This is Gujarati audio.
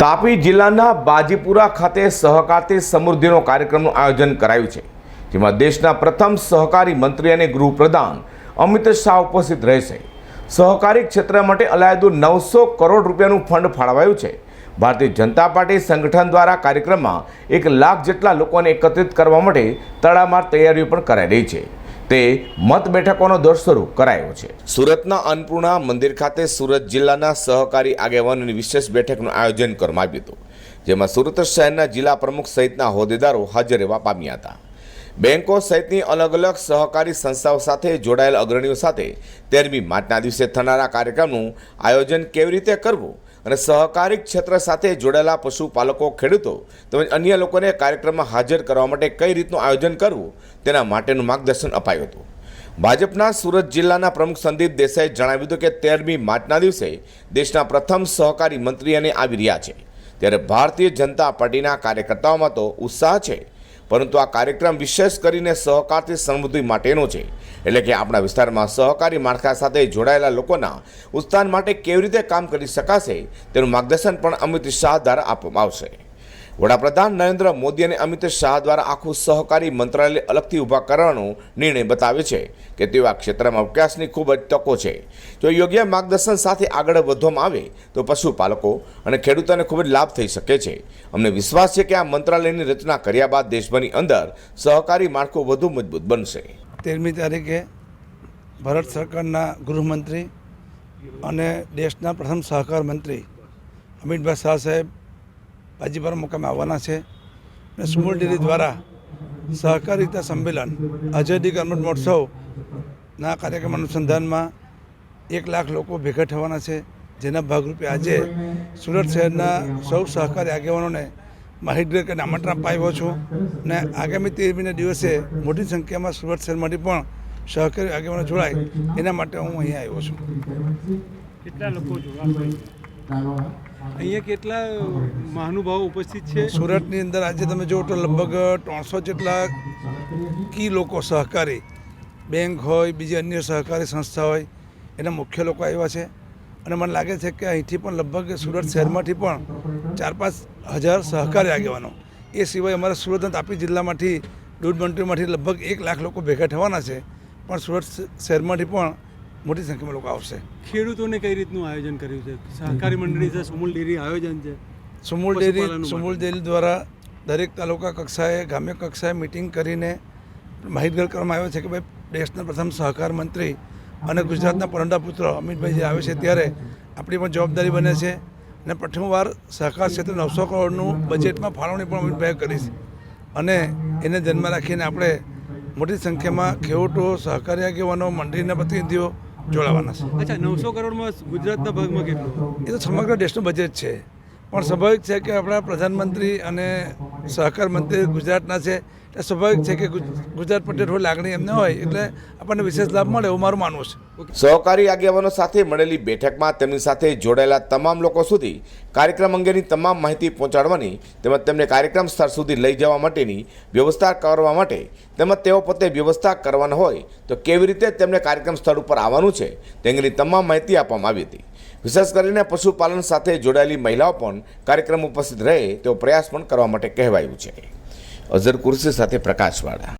તાપી જિલ્લાના બાજીપુરા ખાતે સહકારથી સમૃદ્ધિનો કાર્યક્રમનું આયોજન કરાયું છે, જેમાં દેશના પ્રથમ સહકારી મંત્રી અને ગૃહપ્રધાન અમિત શાહ ઉપસ્થિત રહેશે. સહકારી ક્ષેત્ર માટે અલાયદું નવસો કરોડ રૂપિયાનું ફંડ ફાળવાયું છે. ભારતીય જનતા પાર્ટી સંગઠન દ્વારા કાર્યક્રમમાં એક લાખ જેટલા લોકોને એકત્રિત કરવા માટે તડામાર તૈયારીઓ પણ કરાઈ રહી છે. તે મત બેઠકોનો દોર શરૂ કરાયો છે. સુરતના અન્નપૂર્ણા મંદિર ખાતે સુરત જિલ્લાના સહકારી આગેવાનોની વિશેષ બેઠકનું આયોજન કરવામાં આવ્યું હતું, જેમાં સુરત શહેરના જિલ્લા પ્રમુખ સહિતના હોદ્દેદારો હાજર રહેવા પામ્યા હતા. બેન્કો સહિતની અલગ અલગ સહકારી સંસ્થાઓ સાથે જોડાયેલ અગ્રણીઓ સાથે તેરમી માર્ચના દિવસે થનારા કાર્યક્રમનું આયોજન કેવી રીતે કરવું અને સહકારી ક્ષેત્ર સાથે જોડાયેલા પશુપાલકો, ખેડૂતો તેમજ અન્ય લોકોને કાર્યક્રમમાં હાજર કરવા માટે કઈ રીતનું આયોજન કરવું, તેના માટેનું માર્ગદર્શન અપાયું હતું. ભાજપના સુરત જિલ્લાના પ્રમુખ સંદીપ દેસાઈએ જણાવ્યું હતું કે તેરમી માર્ચના દિવસે દેશના પ્રથમ સહકારી મંત્રી અને આવી રહ્યા છે. ત્યારે ભારતીય જનતા પાર્ટીના કાર્યકર્તાઓમાં તો ઉત્સાહ છે, પરંતુ આ કાર્યક્રમ વિશેષ કરીને સહકારથી સમૃદ્ધિ માટેનો છે. એટલે કે આપણા વિસ્તારમાં સહકારી માળખા સાથે જોડાયેલા લોકોના ઉત્થાન માટે કેવી રીતે કામ કરી શકાશે તેનું માર્ગદર્શન પણ અમિત શાહ દ્વારા આપવામાં આવશે. વડાપ્રધાન નરેન્દ્ર મોદી અને અમિત શાહ દ્વારા આખું સહકારી મંત્રાલય અલગથી ઊભા કરવાનો નિર્ણય બતાવે છે કે તેઓ આ ક્ષેત્રમાં વિકાસની ખૂબ જ તકો છે. જો યોગ્ય માર્ગદર્શન સાથે આગળ વધવામાં આવે તો પશુપાલકો અને ખેડૂતોને ખૂબ જ લાભ થઈ શકે છે. અમને વિશ્વાસ છે કે આ મંત્રાલયની રચના કર્યા બાદ દેશભરની અંદર સહકારી માળખું વધુ મજબૂત બનશે. તેરમી તારીખે ભારત સરકારના ગૃહમંત્રી અને દેશના પ્રથમ સહકાર મંત્રી અમિતભાઈ શાહ સાહેબ બાજીપર મુકામે આવવાના છે અને સુમૂલ ડેરી દ્વારા સહકારિતા સંમેલન આઝાદી કર્મટ મહોત્સવના કાર્યક્રમ અનુસંધાનમાં એક લાખ લોકો ભેગા થવાના છે. જેના ભાગરૂપે આજે સુરત શહેરના સૌ સહકારી આગેવાનોને માહિતગાર આમંત્રણ પાયો છું. ને આગામી તેરમીના દિવસે મોટી સંખ્યામાં સુરત શહેરમાંથી પણ સહકારી આગેવાનો જોડાય એના માટે હું અહીંયા આવ્યો છું. કેટલા લોકો અહીંયા કેટલા મહાનુભાવો ઉપસ્થિત છે? સુરતની અંદર આજે તમે જુઓ તો લગભગ ત્રણસો જેટલા કી લોકો સહકારી બેંક હોય બીજી અન્ય સહકારી સંસ્થા હોય એના મુખ્ય લોકો આવ્યા છે. અને મને લાગે છે કે અહીંથી પણ લગભગ સુરત શહેરમાંથી પણ ચાર પાંચ હજાર સહકારી આગેવાનો. એ સિવાય અમારા સુરત અને તાપી જિલ્લામાંથી દૂધ મંડળીમાંથી લગભગ એક લાખ લોકો ભેગા થવાના છે. પણ સુરત શહેરમાંથી પણ મોટી સંખ્યામાં લોકો આવશે. ખેડૂતોને કઈ રીતનું આયોજન કર્યું છે? સહકારી મંડળી છે સુમૂલ ડેરી આયોજન છે સુમૂલ ડેરી સુમૂલ ડેરી દ્વારા દરેક તાલુકા કક્ષાએ ગ્રામ્ય કક્ષાએ મિટિંગ કરીને માહિતગાર કરવામાં આવ્યો છે કે ભાઈ દેશના પ્રથમ સહકાર મંત્રી અને ગુજરાતના પરંડા પુત્ર અમિતભાઈ જે આવે છે ત્યારે આપણી પણ જવાબદારી બને છે અને પ્રથમવાર સહકાર ક્ષેત્રે નવસો કરોડનું બજેટમાં ફાળવણી પણ અમિતભાઈએ કરી છે. અને એને ધ્યાનમાં રાખીને આપણે મોટી સંખ્યામાં ખેડૂતો સહકારી આગેવાનો મંડળીના પ્રતિનિધિઓ જોડાવાના છે. અચ્છા નવસો કરોડમાં ગુજરાતના ભાગમાં કેટલું? એ તો સમગ્ર દેશનું બજેટ છે. પણ સ્વાભાવિક છે કે આપણા પ્રધાનમંત્રી અને સહકાર મંત્રી ગુજરાતના છે. એટલે સ્વાભાવિક છે કે ગુજરાત પટેલ થોડી લાગણી એમને હોય એટલે આપણને વિશેષ લાભ મળે એવું મારું માનવું છે. સહકારી આગેવાનો સાથે મળેલી બેઠકમાં તેમની સાથે જોડાયેલા તમામ લોકો સુધી કાર્યક્રમ અંગેની તમામ માહિતી પહોંચાડવાની તેમજ તેમને કાર્યક્રમ સ્થળ સુધી લઈ જવા માટેની વ્યવસ્થા કરવા માટે તેમજ તેઓ પોતે વ્યવસ્થા કરવાના હોય તો કેવી રીતે તેમને કાર્યક્રમ સ્થળ ઉપર આવવાનું છે તે અંગેની તમામ માહિતી આપવામાં આવી હતી. વિશેષ કરીને પશુપાલન સાથે જોડાયેલી મહિલાઓ પણ કાર્યક્રમ ઉપસ્થિત રહે તેવો પ્રયાસ પણ કરવા માટે કહેવાયું છે. અઝર કુર્સી સાથે પ્રકાશવાળા.